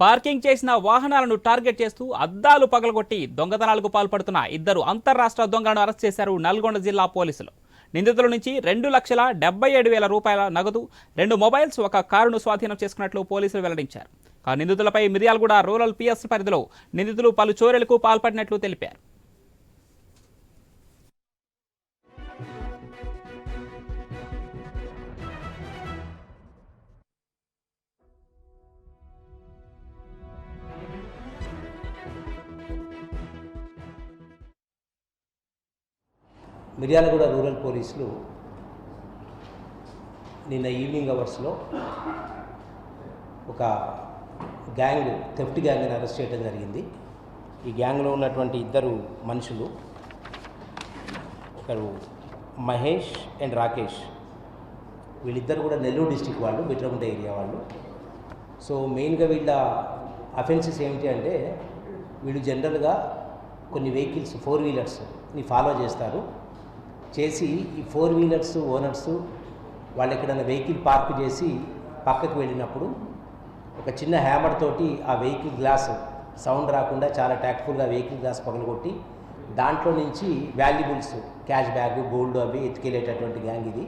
Parking చేసిన వాహనాలను target చేస్తూ అద్దాలు పగలగొట్టి దొంగతనాలకు పాల్పడుతున్న ఇద్దరు అంతర్రాష్ట్ర దొంగలను అరెస్ట్ చేశారు నల్గొండ జిల్లా పోలీసులు. నిందితుల నుంచి రెండు లక్షల డెబ్బై ఏడు వేల రూపాయల నగదు రెండు మొబైల్స్ ఒక కారును స్వాధీనం చేసుకున్నట్లు పోలీసులు వెల్లడించారు. ఆ నిందితులపై మిర్యాలగూడ రూరల్ పిఎస్ పరిధిలో నిందితులు పలు చోరీలకు పాల్పడినట్లు తెలిపారు. మిర్యాలగూడ రూరల్ పోలీసులు నిన్న ఈవినింగ్ అవర్స్లో ఒక గ్యాంగ్ థెఫ్ట్ గ్యాంగ్ని అరెస్ట్ చేయడం జరిగింది. ఈ గ్యాంగ్లో ఉన్నటువంటి ఇద్దరు మనుషులు ఒకరు మహేష్ అండ్ రాకేష్. వీళ్ళిద్దరు కూడా నెల్లూరు డిస్టిక్ వాళ్ళు బిట్రగుంట ఏరియా వాళ్ళు. సో మెయిన్గా వీళ్ళ అఫెన్సెస్ ఏమిటి అంటే వీళ్ళు జనరల్గా కొన్ని వెహికల్స్ ఫోర్ వీలర్స్ని ఫాలో చేస్తారు. చేసి ఈ ఫోర్ వీలర్స్ ఓనర్స్ వాళ్ళు ఎక్కడైనా వెహికల్ పార్క్ చేసి పక్కకు వెళ్ళినప్పుడు ఒక చిన్న హ్యామర్ తోటి ఆ వెహికల్ గ్లాస్ సౌండ్ రాకుండా చాలా ట్యాక్ట్ఫుల్గా వెహికల్ గ్లాస్ పగలగొట్టి దాంట్లో నుంచి వాల్యుబుల్స్ క్యాష్ బ్యాగ్ గోల్డ్ అవి ఎత్తుకెళ్ళేటటువంటి గ్యాంగ్ ఇది.